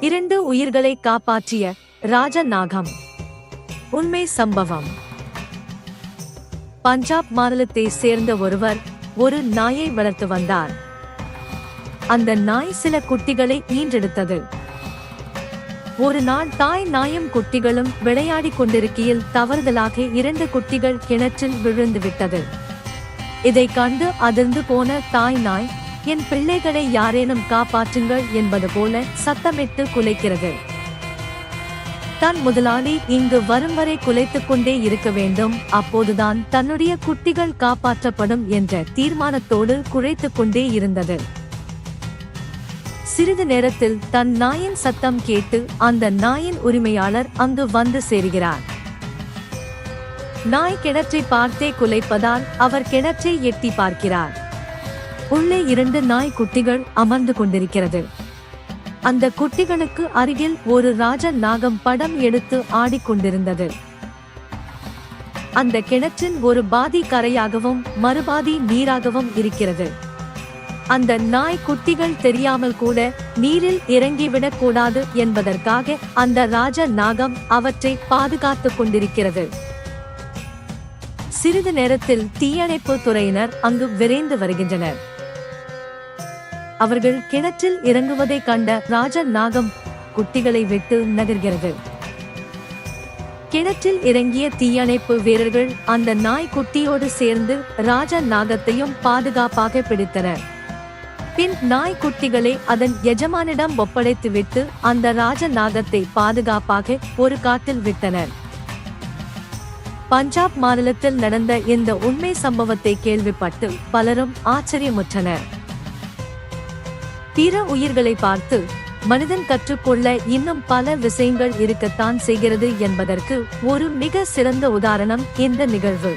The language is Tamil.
இரண்டு உயிர்களை காப்பாற்றிய ராஜ நாகம் உண்மை சம்பவம். பஞ்சாப் மாநிலத்தை சேர்ந்த ஒருவர் ஒரு நாயை வளர்த்து வந்தார். அந்த நாய் சில குட்டிகளை ஈன்றெடுத்தது. ஒரு நாள் தாய் நாயும் குட்டிகளும் விளையாடிக் கொண்டிருக்கையில் தவறுதலாக இரண்டு குட்டிகள் கிணற்றில் விழுந்து விட்டது இதை கண்டு அதிர்ந்து போன தாய் நாய் என் பிள்ளைகளை யாரேனும் காப்பாற்றுங்கள் என்பது போல சத்தமிட்டு குலைக்கிறது. தன் முதலாளி இங்கு வரும் வரை குலைத்துக் கொண்டே இருக்க வேண்டும். அப்போதுதான் தன்னுடைய குட்டிகள் காப்பாற்றப்படும் என்ற தீர்மானத்தோடு குழைத்துக் கொண்டே இருந்தது. சிறிது நேரத்தில் தன் நாயின் சத்தம் கேட்டு அந்த நாயின் உரிமையாளர் அங்கு வந்து சேருகிறார். நாய் கிணற்றை பார்த்தே குலைப்பதால் அவர் கிணற்றை எட்டி பார்க்கிறார். உள்ளே இரண்டு நாய் குட்டிகள் அமர்ந்து கொண்டிருக்கிறது. அந்த குட்டிகளுக்கு அருகில் ஒரு ராஜ நாகம் படம் எடுத்து ஆடிக்கொண்டிருந்தது அந்த கிணற்றின் ஒரு பாதி கரையாகவும் மறுபாதி நீராகவும் இருக்கிறது. அந்த நாய் குட்டிகள் தெரியாமல் கூட நீரில் இறங்கிவிடக் கூடாது என்பதற்காக அந்த ராஜ நாகம் அவற்றை பாதுகாத்துக் கொண்டிருக்கிறது. சிறிது நேரத்தில் தீயணைப்பு துறையினர் அங்கு விரைந்து வருகின்றனர். அவர்கள் கிணற்றில் இறங்குவதை கண்ட ராஜ நாகம் குட்டிகளை விட்டு நகர்கிறது. கிணற்றில் இறங்கிய தீயணைப்பு வீரர்கள் அந்த நாய் குட்டியோடு சேர்ந்து ராஜ நாகத்தையும் பாதுகாப்பாக பிடித்தனர். பின் நாய் குட்டிகளை அதன் எஜமானிடம் ஒப்படைத்துவிட்டு அந்த ராஜ நாகத்தை பாதுகாப்பாக ஒரு காட்டில் விட்டனர். பஞ்சாப் மாநிலத்தில் நடந்த இந்த உண்மை சம்பவத்தை கேள்விப்பட்டு பலரும் ஆச்சரியமுற்றனர். பிற உயிர்களை பார்த்து மனிதன் கற்றுக்கொள்ள இன்னும் பல விஷயங்கள் இருக்கத்தான் செய்கிறது என்பதற்கு ஒரு மிக சிறந்த உதாரணம் இந்த நிகழ்வு.